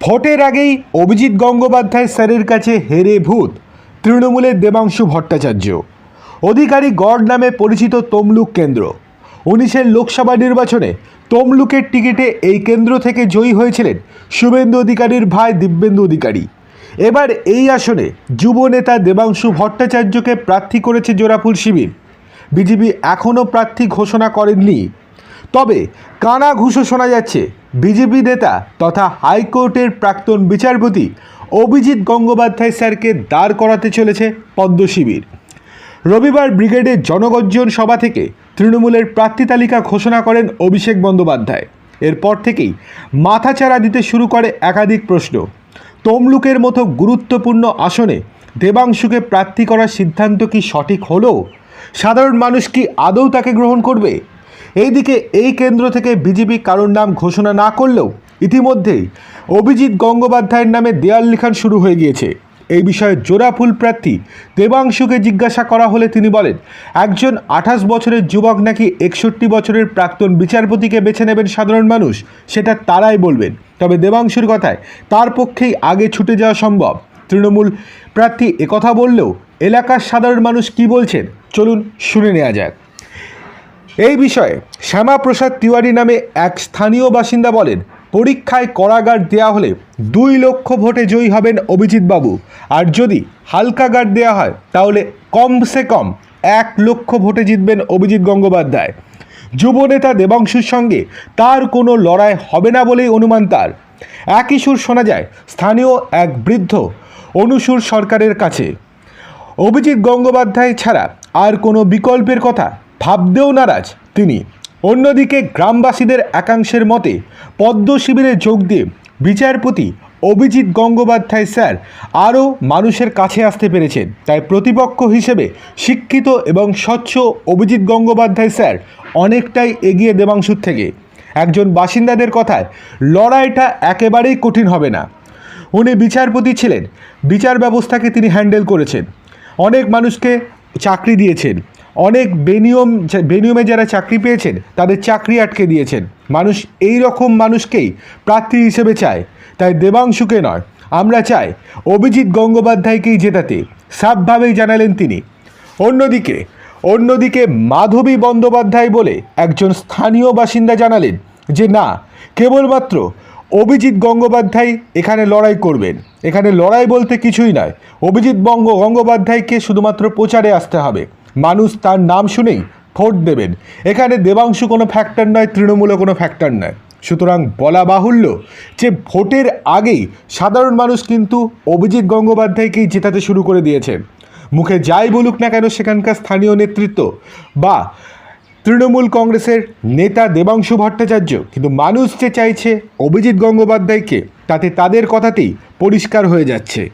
ভোটের আগেই অভিজিৎ গঙ্গোপাধ্যায় স্যারের কাছে হেরে ভূত, তৃণমূলের দেবাংশু ভট্টাচার্য। অধিকারী গড় নামে পরিচিত তমলুক কেন্দ্র। উনিশের লোকসভা নির্বাচনে তমলুকের টিকিটে এই কেন্দ্র থেকে জয়ী হয়েছিলেন শুভেন্দু অধিকারীর ভাই দিব্যেন্দু অধিকারী। এবার এই আসনে যুব নেতা দেবাংশু ভট্টাচার্যকে প্রার্থী করেছে জোড়াফুল শিবির। বিজেপি এখনও প্রার্থী ঘোষণা করেননি। তবে কানা ঘুষো শোনা যাচ্ছে। বিজেপি নেতা তথা হাইকোর্টের প্রাক্তন বিচারপতি অভিজিৎ গঙ্গোপাধ্যায় স্যারকে দাঁড় করাতে চলেছে পদ্ম শিবির। রবিবার ব্রিগেডের জনগর্জন সভা থেকে তৃণমূলের প্রার্থী তালিকা ঘোষণা করেন অভিষেক বন্দ্যোপাধ্যায়। এরপর থেকেই মাথাচাড়া দিতে শুরু করে একাধিক প্রশ্ন। তমলুকের মতো গুরুত্বপূর্ণ আসনে দেবাংশুকে প্রার্থী করার সিদ্ধান্ত কি সঠিক হলো? সাধারণ মানুষ কি আদৌ তাকে গ্রহণ করবে? এইদিকে এই কেন্দ্র থেকে বিজেপি কারোর নাম ঘোষণা না করলেও ইতিমধ্যেই অভিজিৎ গঙ্গোপাধ্যায়ের নামে দেয়াল লিখন শুরু হয়ে গিয়েছে। এই বিষয়ে জোড়াফুল প্রার্থী দেবাংশুকে জিজ্ঞাসা করা হলে তিনি বলেন, একজন আঠাশ বছরের যুবক নাকি একষট্টি বছরের প্রাক্তন বিচারপতিকে বেছে নেবেন সাধারণ মানুষ? সেটা তারাই বলবেন। তবে দেবাংশুর কথায়, তার পক্ষেই আগে ছুটে যাওয়া সম্ভব। তৃণমূল প্রার্থী একথা বললেও, এলাকার সাধারণ মানুষ কি বলছেন? চলুন শুনে নেওয়া যাক। এই বিষয়ে শ্যামাপ্রসাদ তিওয়ারি নামে এক স্থানীয় বাসিন্দা বলেন, পরীক্ষায় কড়াগার্ড দেওয়া হলে দুই লক্ষ ভোটে জয়ী হবেন অভিজিৎ বাবু আর যদি হালকা গার্ড দেওয়া হয়, তাহলে কমসে কম এক লক্ষ ভোটে জিতবেন অভিজিৎ গঙ্গোপাধ্যায়। যুবনেতা দেবাংশুর সঙ্গে তার কোনো লড়াই হবে না বলেই অনুমান তার। একই সুর শোনা যায়, স্থানীয় এক বৃদ্ধ অনুসুর সরকারের কাছে। অভিজিৎ গঙ্গোপাধ্যায় ছাড়া আর কোনো বিকল্পের কথা ভাবতেও নারাজ তিনি। অন্যদিকে গ্রামবাসীদের একাংশের মতে পদ্ম শিবিরে যোগ দিয়ে বিচারপতি অভিজিৎ গঙ্গোপাধ্যায় স্যার আরও মানুষের কাছে আসতে পেরেছেন। তাই প্রতিপক্ষ হিসেবে শিক্ষিত এবং স্বচ্ছ অভিজিৎ গঙ্গোপাধ্যায় স্যার অনেকটাই এগিয়ে দেবাংশুর থেকে। একজন বাসিন্দাদের কথায়, লড়াইটা একেবারেই কঠিন হবে না। উনি বিচারপতি ছিলেন, বিচার ব্যবস্থাকে তিনি হ্যান্ডেল করেছেন। অনেক মানুষকে চাকরি দিয়েছেন। অনেক বেনিয়ম, বেনিয়মে যারা চাকরি পেয়েছেন, তাদের চাকরি আটকে দিয়েছেন। মানুষ এই রকম মানুষকেই প্রার্থী হিসেবে চায়। তাই দেবাংশুকে নয়, আমরা চাই অভিজিৎ গঙ্গোপাধ্যায়কেই জেতাতে। সাফভাবেই জানালেন তিনি। অন্যদিকে অন্যদিকে মাধবী বন্দ্যোপাধ্যায় বলে একজন স্থানীয় বাসিন্দা জানালেন যে, না, কেবলমাত্র অভিজিৎ গঙ্গোপাধ্যায় এখানে লড়াই করবেন। এখানে লড়াই বলতে কিছুই নয়। অভিজিৎ বঙ্গ, গঙ্গোপাধ্যায়কে শুধুমাত্র প্রচারে আসতে হবে। মানুষ তার নাম শুনেই ভোট দেবেন। এখানে দেবাংশু কোনো ফ্যাক্টর নয়, তৃণমূলও কোনো ফ্যাক্টর নয়। সুতরাং বলা বাহুল্য যে ভোটের আগেই সাধারণ মানুষ কিন্তু অভিজিৎ গঙ্গোপাধ্যায়কেই জেতাতে শুরু করে দিয়েছেন মুখে যাই বলুক না কেন সেখানকার স্থানীয় নেতৃত্ব বা তৃণমূল কংগ্রেসের নেতা দেবাংশু ভট্টাচার্য, কিন্তু মানুষ যে চাইছে অভিজিৎ গঙ্গোপাধ্যায়কে, তাতে তাদের কথাতেই পরিষ্কার হয়ে যাচ্ছে।